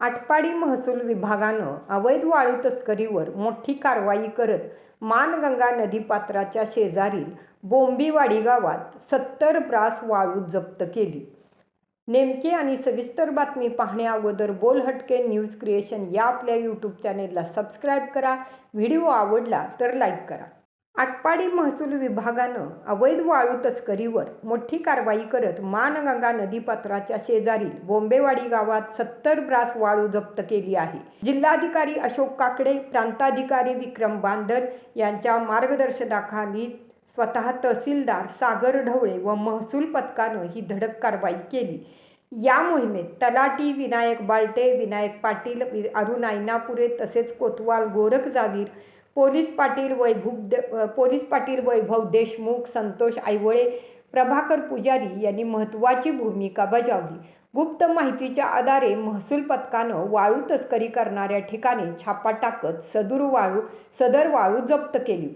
आटपाडी महसूल विभागानं अवैध वाळू तस्करीवर मोठी कारवाई करत मानगंगा नदीपात्राच्या शेजारील बोंबीवाडी गावात सत्तर ब्रास वाळू जप्त केली. नेमकी आणि सविस्तर बातमी पाहण्या अगोदर बोल हटके न्यूज क्रिएशन या आपल्या यूट्यूब चॅनेलला सबस्क्राईब करा. व्हिडिओ आवडला तर लाईक करा. आटपाडी महसूल विभागानं अवैध वाळू तस्करीवर मोठी कारवाई करत मानगंगा नदीपात्राच्या शेजारील बोंबेवाडी गावात सत्तर ब्रास वाळू जप्त केली आहे. जिल्हाधिकारी अशोक काकडे प्रांताधिकारी विक्रम बांदर यांच्या मार्गदर्शनाखाली स्वतः तहसीलदार सागर ढवळे व महसूल पथकानं ही धडक कारवाई केली. या मोहिमेत तलाटी विनायक बालटे विनायक पाटील अरुण ऐनापुरे तसेच कोतवाल गोरख जागीर पोलीस पाटील वैभव पोलीस पाटील वैभव देशमुख संतोष आयवळे प्रभाकर पुजारी यांनी महत्त्वाची भूमिका बजावली. गुप्त माहितीच्या आधारे महसूल पथकानं वाळू तस्करी करणाऱ्या ठिकाणी छापा टाकत सदूर वाळू सदर वाळू जप्त केली.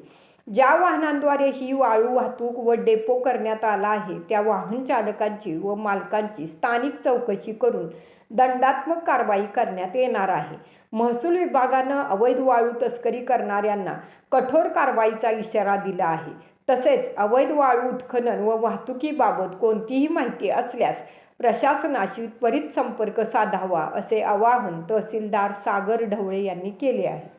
ज्या वाहनांद्वारे ही वाळू वाहतूक व डेपो करण्यात आला आहे त्या वाहन चालकांची व मालकांची स्थानिक चौकशी करून दंडात्मक कारवाई करण्यात येणार आहे. महसूल विभागानं अवैध वाळू तस्करी करणाऱ्यांना कठोर कारवाईचा इशारा दिला आहे. तसेच अवैध वाळू उत्खनन व वाहतुकीबाबत कोणतीही माहिती असल्यास प्रशासनाशी त्वरित संपर्क साधावा असे आवाहन तहसीलदार सागर ढवळे यांनी केले आहे.